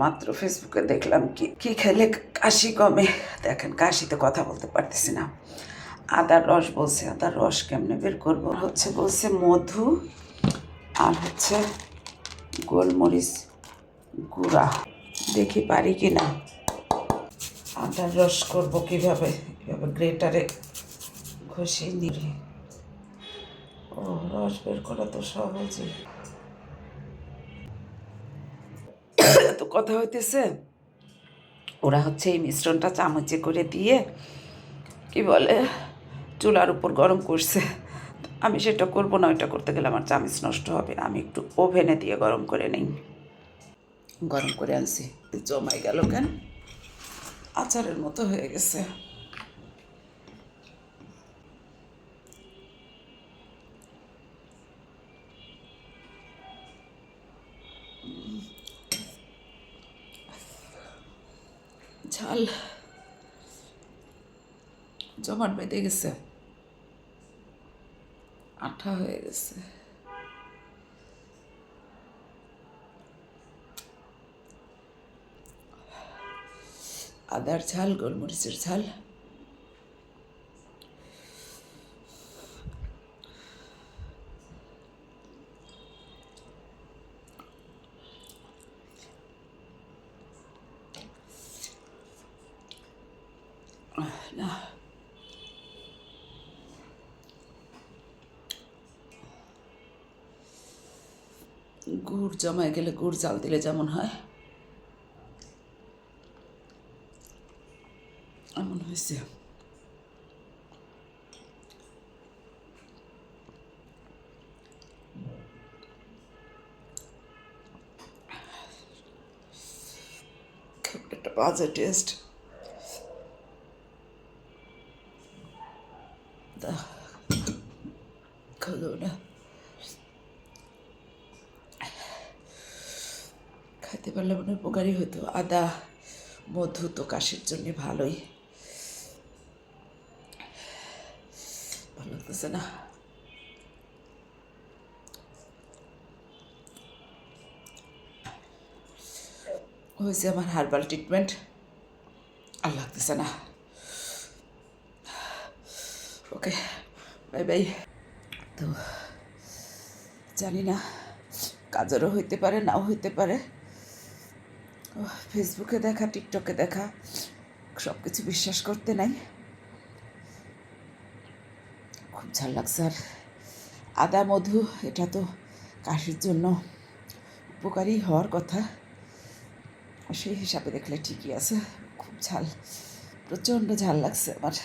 মাত্র ফেসবুকে দেখলাম কি কি খেলে কাশি কমে। দেখেন, কাশিতে কথা বলতে পারতেছি না। আদার রস বলছে, আদার রস কেমনে বের করব? হচ্ছে বলছে মধু আর হচ্ছে গোলমরিচ গুঁড়া। দেখি পারি কি না। আদার রস করব কীভাবে? গ্রেটারে ঘষে নিয়ে ও, রস বের করা তো সহজই। তো কথা হইতেছে। ওরা হচ্ছে এই মিশ্রণটা চামচে করে দিয়ে, কি বলে, চুলার উপর গরম করছে। আমি সেটা করব না, ওইটা করতে গেলে আমার চামচ নষ্ট হবে। আমি একটু ওভেনে দিয়ে গরম করে নিই। গরম করে আনছি। জমাই গেল কেন? আচারের মতো হয়ে গেছে। ঝাল। জমাট বেঁধে গেছে। আঠা হয়ে গেছে। আদার ঝাল গোলমরিচের ঝাল। না গুড় জমায় গেলে গুড় জাল দিলে যেমন হয়, এমন হয়েছে। খুব একটা বাজে টেস্ট খালো না খাইতে পারলে মনে উপকারী হতো। আদা, মধু তো কাশির জন্য ভালোই। ভালো লাগতেছে না। হয়েছে আমার হার্বাল ট্রিটমেন্ট আর লাগতেছে না। ওকে বাই বাই তো জানি না, কাজেরও হইতে পারে, নাও হইতে পারে। ফেসবুকে দেখা টিকটকে দেখা সব কিছু বিশ্বাস করতে নাই। খুব ঝাল লাগছে আর। আদা, মধু, এটা তো কাশির জন্য উপকারী হওয়ার কথা। সেই হিসাবে দেখলে ঠিকই আছে। খুব ঝাল, প্রচণ্ড ঝাল লাগছে আমার।